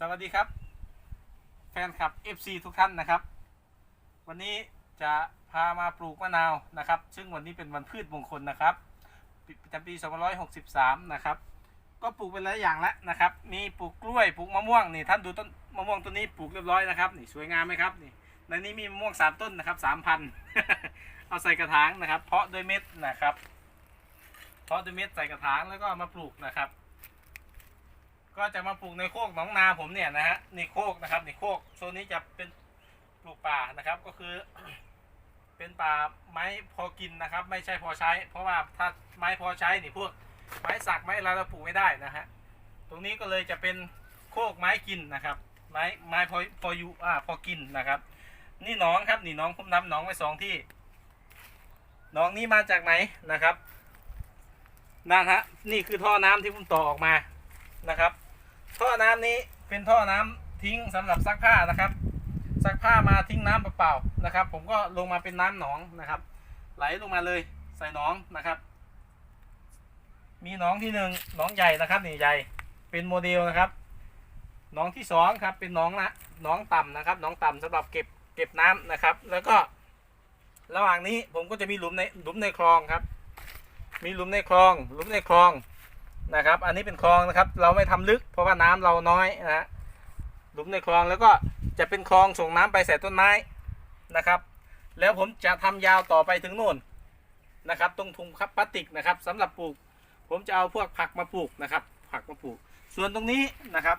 สวัสดีครับ แฟนคลับ FC ทุกท่านนะครับ วันนี้จะพามาปลูกมะนาวนะครับ ซึ่งวันนี้เป็นวันพืชมงคลนะครับประจำปี2563 นะครับ ก็ปลูกเป็นหลายอย่างแล้วนะครับ มีปลูกกล้วยปลูกมะม่วงนี่ท่านดูต้นมะม่วงต้นนี้ปลูกเรียบร้อยนะครับนี่สวยงามไหมครับนี่ในนี้มีมะม่วงสามต้นนะครับสามพันเอาใส่กระถางนะครับ เพาะด้วยเม็ดนะครับ เพาะด้วยเม็ดใส่กระถางแล้วก็เอามาปลูกนะครับ ก็จะมาปลูกในโคกหนองนาผมเนี่ยนะฮะนี่โคกนะครับนี่โคกโซนนี้จะเป็นปลูกป่านะครับก็คือ เป็นป่าไม้พอกินนะครับ ไม่ใช่พอใช้ เพราะว่าถ้าไม้พอใช้นี่พวกไม้สักไม้อะไรเราปลูกไม่ได้นะฮะตรงนี้ก็เลยจะเป็นโคกไม้กินนะครับ ไม้ไม้พอพออยู่อ่าพอกินนะครับ นี่น้องครับนี่น้องผมนำหน้องไว้สองที่น้องนี้มาจากไหนนะครับนั่นฮะนี่คือท่อน้ำที่ผมต่อออกมานะครับ ท่อน้ำนี้เป็นท่อน้ำทิ้งสำหรับซักผ้านะครับ ซักผ้ามาทิ้งน้ำเปล่าๆนะครับ ผมก็ลงมาเป็นน้ำหนองนะครับ ไหลลงมาเลยใส่หนองนะครับ มีหนองที่หนึ่งหนองใหญ่นะครับนี่ใหญ่เป็นโมเดลนะครับหนองที่สองครับเป็นหนองนะหนองต่ำนะครับหนองต่ำสำหรับเก็บเก็บน้ำนะครับ แล้วก็ระหว่างนี้ผมก็จะมีหลุมในหลุมในคลองครับ มีหลุมในคลอง หลุมในคลอง นะครับ อันนี้เป็นคลองนะครับ เราไม่ทำลึก เพราะว่าน้ำเราน้อยนะฮะหลุมในคลองแล้วก็จะเป็นคลองส่งน้ำไปใส่ต้นไม้นะครับ แล้วผมจะทำยาวต่อไปถึงโน่นนะครับ ตรงถุงครับพลาสติกนะครับสำหรับปลูก ผมจะเอาพวกผักมาปลูกนะครับ ผักมาปลูก ส่วนตรงนี้นะครับ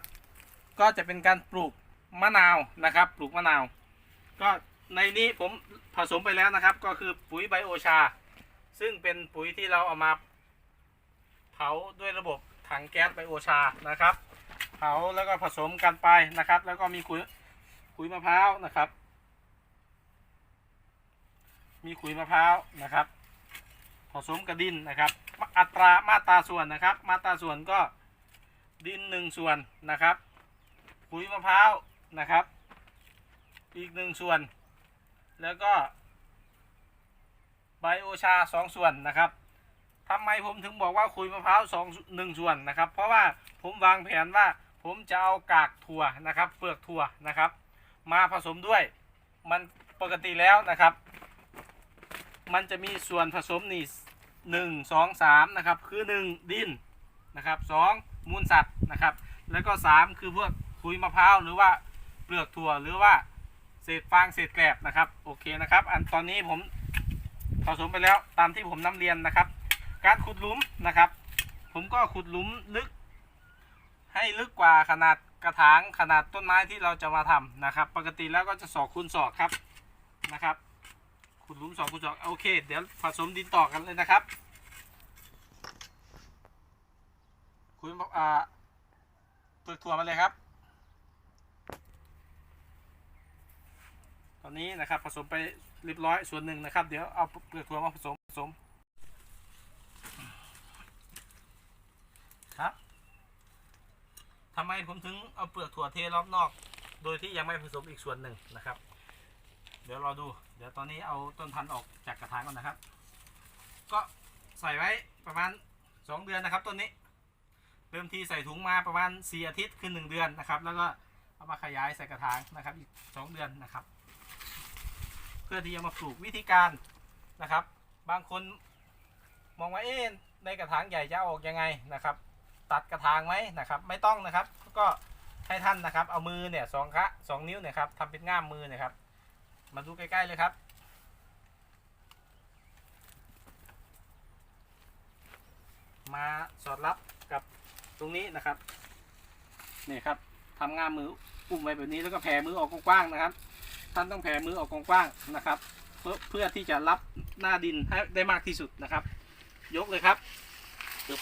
ก็จะเป็นการปลูกมะนาวนะครับ ปลูกมะนาว ก็ในนี้ผมผสมไปแล้วนะครับ ก็คือปุ๋ยไบโอชา ซึ่งเป็นปุ๋ยที่เราเอามา เผาด้วยระบบถังแก๊สไบโอชานะครับ เผาแล้วก็ผสมกันไปนะครับ แล้วก็มีขุยขุยมะพร้าวนะครับ มีขุยมะพร้าวนะครับ ผสมกับดินนะครับ อัตรามาตราส่วนนะครับ มาตราส่วนก็ดินหนึ่งส่วนนะครับขุยมะพร้าวนะครับ อีกหนึ่งส่วน แล้วก็ไบโอชาสองส่วนนะครับ ทำไมผมถึงบอกว่าคุยมะพร้าวสองหนึ่งส่วนนะครับ เพราะว่าผมวางแผนว่าผมจะเอากากถั่วนะครับ เปลือกถั่วนะครับ มาผสมด้วย มันปกติแล้วนะครับ มันจะมีส่วนผสมนี่หนึ่งสองสามนะครับ คือหนึ่งดินนะครับสองมูลสัตว์นะครับ แล้วก็สามคือพวกคุยมะพร้าวหรือว่าเปลือกถั่วหรือว่าเศษฟางเศษแกลบนะครับ โอเคนะครับ อันตอนนี้ผมผสมไปแล้วตามที่ผมนำเรียนนะครับ การขุดหลุมนะครับ ผมก็ขุดหลุมลึก ให้ลึกกว่าขนาดกระถางขนาดต้นไม้ที่เราจะมาทำนะครับ ปกติแล้วก็จะสอกคูณสอกครับนะครับ ขุดหลุมสองคูณสองโอเค เดี๋ยวผสมดินต่อกันเลยนะครับคุณอ่าเปลือกถั่วมาเลยครับ ตอนนี้นะครับผสมไปเรียบร้อยส่วนหนึ่งนะครับ เดี๋ยวเอาเปลือกถั่วมาผสมผสม ครับ ทำไมผมถึงเอาเปลือกถั่วเทรอบนอก โดยที่ยังไม่ผสมอีกส่วนหนึ่งนะครับ เดี๋ยวรอดู เดี๋ยวตอนนี้เอาต้นพันธุ์ออกจากกระถางก่อนนะครับ ก็ใส่ไว้ประมาณ 2 เดือนนะครับต้นนี้ เริ่มทีใส่ถุงมาประมาณ 4 อาทิตย์คือ 1 เดือนนะครับ แล้วก็เอามาขยายใส่กระถางนะครับอีก 2 เดือนนะครับ เพื่อที่จะมาปลูกวิธีการนะครับ บางคนมองว่าเอ๊ะในกระถางใหญ่จะออกยังไงนะครับ ตัดกระถางไหมนะครับ ไม่ต้องนะครับ ก็ให้ท่านนะครับ เอามือเนี่ยสองคะสองนิ้วเนี่ยครับทำเป็นง่ามมือนี่ยครับ มาดูใกล้ๆเลยครับ มาสอดรับกับตรงนี้นะครับนี่ครับทำง่ามมือปุ่มไว้แบบนี้แล้วก็แผ่มือออกกว้างๆนะครับ ท่านต้องแผ่มือออกกว้างๆนะครับ เพื่อเพื่อที่จะรับหน้าดินให้ได้มากที่สุดนะครับ ยกเลยครับปึ๊บ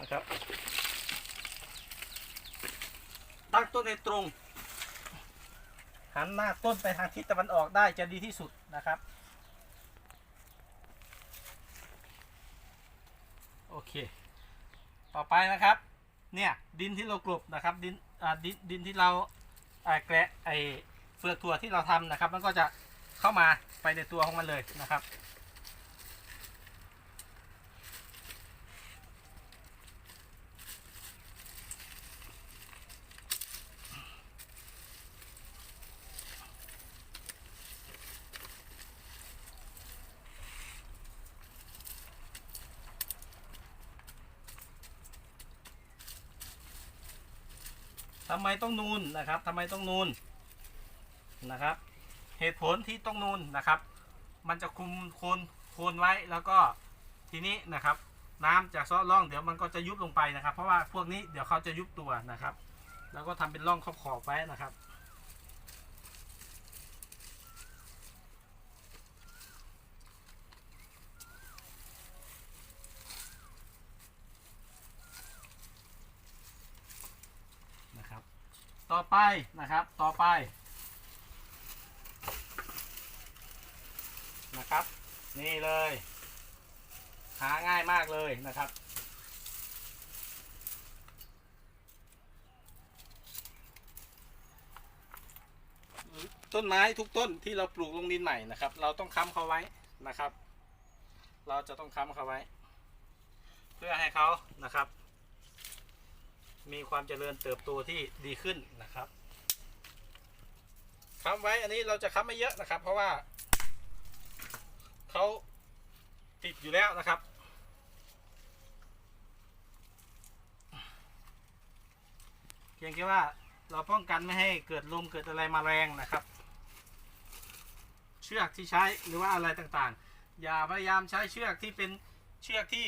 นะครับ ตั้งต้นให้ตรง หน้าต้นไปทางทิศตะวันออกได้จะดีที่สุดนะครับ โอเค ต่อไปนะครับ เนี่ยดินที่เรากลบนะครับดินอ่าดินดินที่เราอ่าแกะไอเฟือกถั่วที่เราทำนะครับ มันก็จะเข้ามาไปในตัวของมันเลยนะครับ ทำไมต้องนูนนะครับทำไมต้องนูนนะครับ เหตุผลที่ต้องนูนนะครับ มันจะคุมโคนโคนไว้แล้วก็ทีนี้นะครับ น้ำจากซอร่องเดี๋ยวมันก็จะยุบลงไปนะครับ เพราะว่าพวกนี้เดี๋ยวเขาจะยุบตัวนะครับ แล้วก็ทำเป็นร่องขอบขอบไว้นนะครับ ต่อไปนะครับ ต่อไป นะครับ นี่เลย หาง่ายมากเลยนะครับ ต้นไม้ทุกต้นที่เราปลูกลงดินใหม่นะครับ เราต้องค้ำเขาไว้นะครับ เราจะต้องค้ำเขาไว้ เพื่อให้เขานะครับ มีความเจริญเติบโตที่ดีขึ้นนะครับค้ำไว้อันนี้เราจะค้ำไม่เยอะนะครับ เพราะว่าเขาติดอยู่แล้วนะครับ เพียงแค่ว่าเราป้องกันไม่ให้เกิดลมเกิดอะไรมาแรงนะครับ เชือกที่ใช้หรือว่าอะไรต่างๆ อย่าพยายามใช้เชือกที่เป็นเชือกที่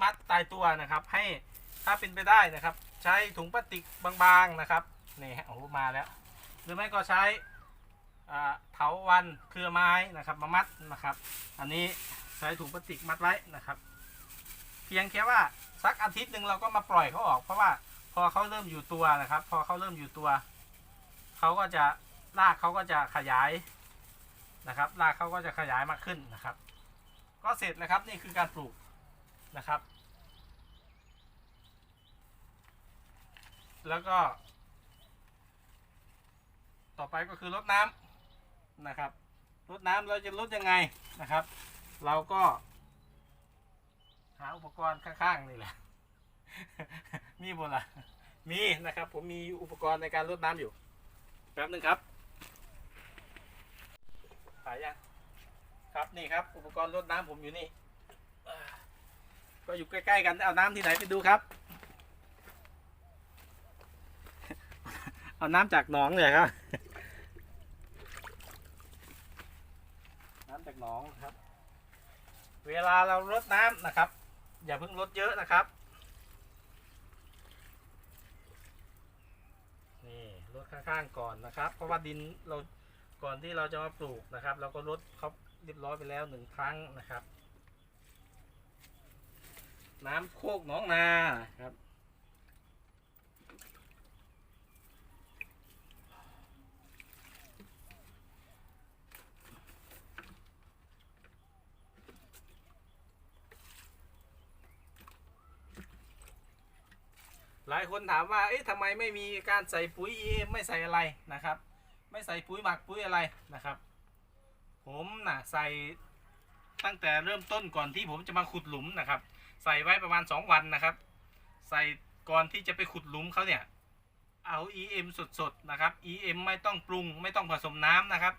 มัดตายตัวนะครับ ให้ ถ้าเป็นไปได้นะครับ ใช้ถุงพลาสติกบางๆนะครับนี่โอ้มาแล้ว หรือไม่ก็ใช้เถาวันเครือไม้นะครับมามัดนะครับ อันนี้ใช้ถุงพลาสติกมัดไว้นะครับ เพียงแค่ว่าสักอาทิตย์หนึ่งเราก็มาปล่อยเขาออกเพราะว่าพอเขาเริ่มอยู่ตัวนะครับ พอเขาเริ่มอยู่ตัวเขาก็จะรากเขาก็จะขยายนะครับรากเขาก็จะขยายมากขึ้นนะครับ ก็เสร็จแล้วครับนี่คือการปลูกนะครับ แล้วก็ ต่อไปก็คือรดน้ำนะครับรดน้ำเราจะรดยังไงนะครับ เราก็ หาอุปกรณ์ข้างๆนี่แหละ มีบนละมีนะครับ ผมมีอุปกรณ์ในการรดน้ำอยู่แป๊บนึงครับสายยังครับนี่ครับ อุปกรณ์รดน้ำผมอยู่นี่ ก็อยู่ใกล้ๆกันเอาน้ำที่ไหนไปดูครับ เอาน้ำจากหนองเลยครับ น้ำจากหนองครับ เวลาเรารดน้ำนะครับ อย่าเพิ่งรดเยอะนะครับ นี่รดข้างๆก่อนนะครับ เพราะว่าดินเราก่อนที่เราจะมาปลูกนะครับ เราก็รดเขาเรียบร้อยไปแล้วหนึ่งครั้งนะครับ น้ำโคกหนองนาครับ หลายคนถามว่าเอ๊ะทำไมไม่มีการใส่ปุ๋ย EM ไม่ใส่อะไรนะครับ ไม่ใส่ปุ๋ยหมักปุ๋ยอะไรนะครับ ผมนะใส่ตั้งแต่เริ่มต้นก่อนที่ผมจะมาขุดหลุมนะครับ ใส่ไว้ประมาณ 2 วันนะครับ ใส่ก่อนที่จะไปขุดหลุมเขาเนี่ยเอา EM สดๆนะครับ EM ไม่ต้องปรุง ไม่ต้องผสมน้ำนะครับ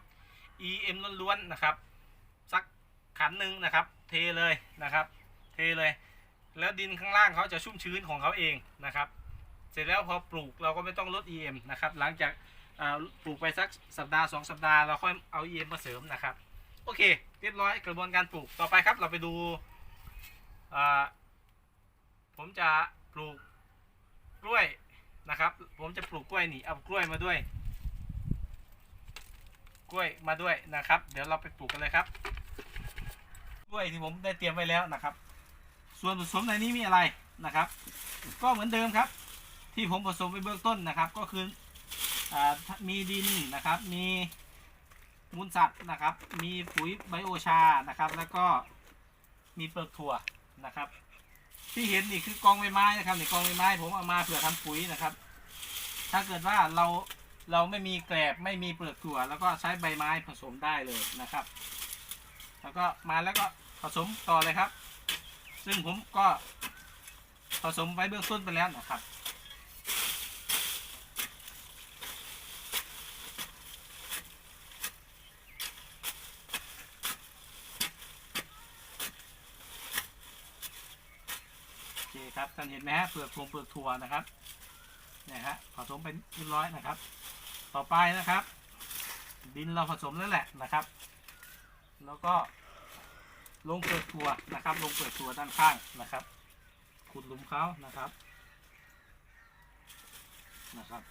EM ล้วนๆนะครับ สักขันหนึ่งนะครับ เทเลยนะครับ เทเลย แล้วดินข้างล่างเขาจะชุ่มชื้นของเขาเองนะครับ เสร็จแล้วพอปลูกเราก็ไม่ต้องลด EM นะครับ หลังจากาปลูกไปสักสัปดาห์สองสัปดาห์เราค่อยเอา EM มาเสริมนะครับ โอเค เรียบร้อยกระบวนการปลูกต่อไปครับ เราไปดูผมจะปลูกกล้วยนะครับ ผมจะปลูกกล้วยนี่เอากล้วยมาด้วย กล้วยมาด้วยนะครับ เดี๋ยวเราไปปลูกกันเลยครับ กล้วยที่ผมได้เตรียมไว้แล้วนะครับ ส่วนผสมในนี้มีอะไรนะครับ ก็เหมือนเดิมครับ ที่ผมผสมไปเบื้องต้นนะครับ ก็คืออมีดินนะครับ มีมูลสัตว์นะครับ มีปุ๋ยไบโอชานะครับ แล้วก็มีเปลือกถั่วนะครับ ที่เห็นนี่คือกองใบไม้นะครับนี่กองใบไม้ ผมเอามาเผื่อทำปุ๋ยนะครับ ถ้าเกิดว่าเราเราไม่มีแกลบไม่มีเปลือกถั่ว แล้วก็ใช้ใบไม้ผสมได้เลยนะครับ แล้วก็มาแล้วก็ผสมต่อเลยครับ ซึ่งผมก็ผสมไว้เบื้องต้นไปแล้วนะครับ โอเคครับ ท่านเห็นไหมฮะเปลือกถั่วเปลือกถั่วนะครับนเนี่ยฮะผสมเป็นเรียบร้อยนะครับ ต่อไปนะครับ ดินเราผสมแล้วแหละนะครับ แล้วก็ลงเปลือกตัวนะครับ ลงเปลือกตัวด้านข้างนะครับขุดหลุมเขานะครับนะครับ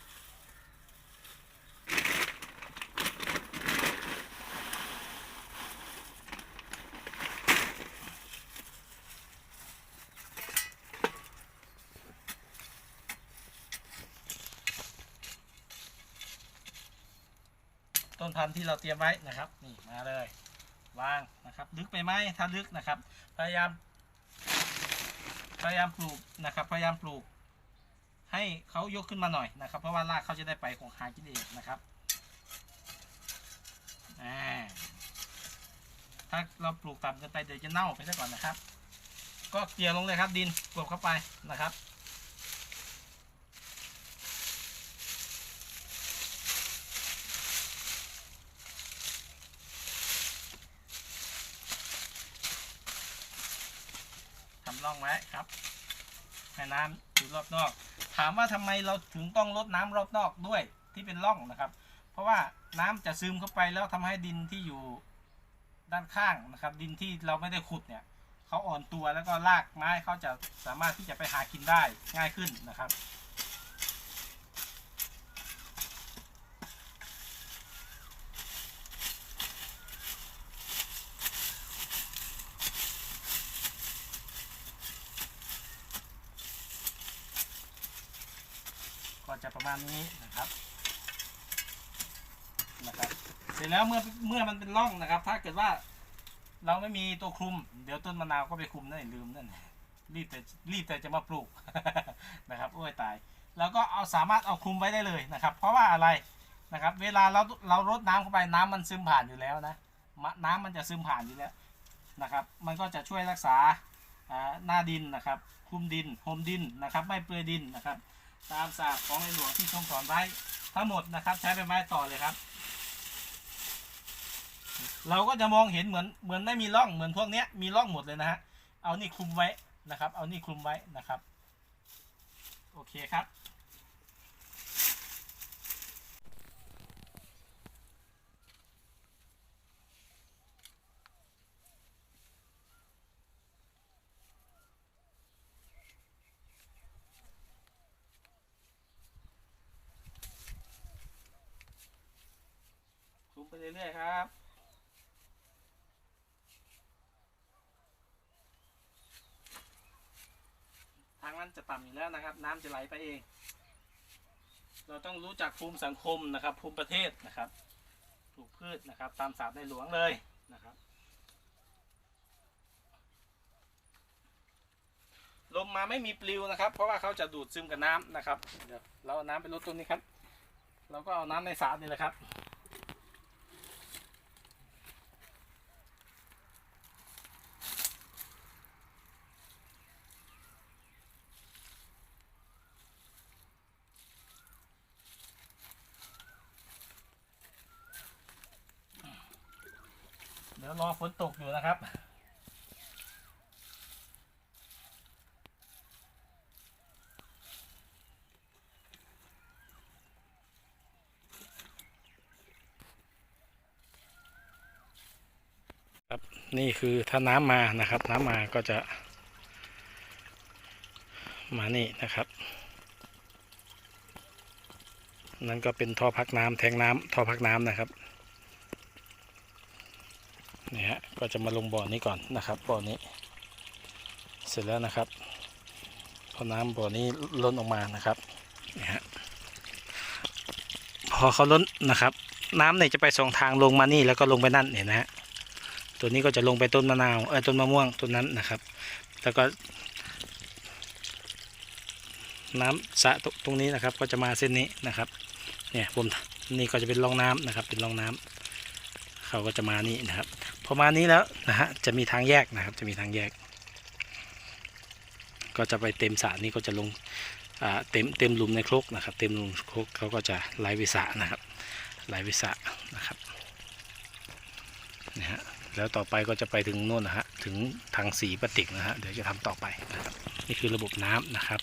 นพันธุ์ที่เราเตรียมไว้นะครับ นี่มาเลยวางนะครับ ลึกไปไหมถ้าลึกนะครับ พยายาม พยายามปลูกนะครับ พยายามปลูก ให้เขายกขึ้นมาหน่อยนะครับ เพราะว่ารากเขาจะได้ไปของหากินเองนะครับถ้าเราปลูกต่ำเกินไปเดี๋ยวจะเน่าไปซะก่อนนะครับ ก็เกลี่ยลงเลยครับดินกลบเข้าไปนะครับ ร่องไว้ครับให้น้ำอยู่รอบนอก ถามว่าทำไมเราถึงต้องลดน้ำรอบนอกด้วยที่เป็นร่องนะครับ เพราะว่าน้ำจะซึมเข้าไปแล้วทำให้ดินที่อยู่ด้านข้างนะครับ ดินที่เราไม่ได้ขุดเนี่ยเขาอ่อนตัวแล้วก็รากไม้เขาจะสามารถที่จะไปหากินได้ง่ายขึ้นนะครับ จะประมาณนี้นะครับนะครับเสร็จแล้วเมื่อเมื่อมันเป็นร่องนะครับ ถ้าเกิดว่าเราไม่มีตัวคลุม เดี๋ยวต้นมะนาวก็ไปคลุมนั่นลืมนั่นรีบแต่รีบแต่จะมาปลูกนะครับโอ้ยตาย แล้วก็เอาสามารถเอาคลุมไว้ได้เลยนะครับ เพราะว่าอะไรนะครับ เวลาเราเรารดน้ำเข้าไปน้ำมันซึมผ่านอยู่แล้วนะน้ำมันจะซึมผ่านอยู่แล้วนะครับ มันก็จะช่วยรักษาอ่าหน้าดินนะครับคลุมดินโฮมดินนะครับ ไม่เปื้อยดินนะครับ ตามศาสตร์ของในหลวงที่ทรงสอนไว้ทั้งหมดนะครับ ใช้เป็นไม้ต่อเลยครับ เราก็จะมองเห็นเหมือนเหมือนไม่มีร่องเหมือนพวกเนี้ยมีร่องหมดเลยนะฮะเอานี่คลุมไว้นะครับ เอานี่คลุมไว้นะครับ โอเคครับ ไปเรื่อยๆครับทางนั้นจะต่ำอยู่แล้วนะครับ น้ำจะไหลไปเอง เราต้องรู้จักภูมิสังคมนะครับ ภูมิประเทศนะครับปลูกพืชนะครับ ตามศาสตร์ในหลวงเลยนะครับ ลมมาไม่มีปลิวนะครับ เพราะว่าเขาจะดูดซึมกับน้ำนะครับ เดี๋ยวเราเอาน้ำไปลดต้นนี้ครับ เราก็เอาน้ำในสระนี่แหละครับ เดี๋ยวรอฝนตกอยู่นะครับ ครับนี่คือถ้าน้ำมานะครับ น้ำมาก็จะ มานี่นะครับ นั่นก็เป็นท่อพักน้ำแทงน้ำท่อพักน้ำนะครับ นี่ฮะก็จะมาลงบ่อนี้ก่อนนะครับบ่อนี้ เสร็จแล้วนะครับพอน้ำบ่อนี้ล้นออกมานะครับนี่ฮะพอเขาล้นนะครับ น้ำเนี่ยจะไปสองทางลงมานี่แล้วก็ลงไปนั่นเห็นนะฮะตัวนี้ก็จะลงไปต้นมะนาวเออต้นมะม่วงต้นนั้นนะครับ แล้วก็น้ำสะตรงตรงนี้นะครับก็จะมาเส้นนี้นะครับ เนี่ยผมนี่ก็จะเป็นร่องน้ำนะครับ เป็นร่องน้ำ เขาก็จะมานี่นะครับ พอมานี้แล้วนะฮะจะมีทางแยกนะครับ จะมีทางแยก ก็จะไปเต็มสระนี้ก็จะลงเต็มเต็มหลุมในครกนะครับ เต็มหลุมครกเขาก็จะไหลวิสระนะครับไหลวิสระนะครับนะฮะแล้วต่อไปก็จะไปถึงโน่นนะฮะถึงทางสีปฏิกนะฮะเดี๋ยวจะทำต่อไปนะครับนี่คือระบบน้ำนะครับ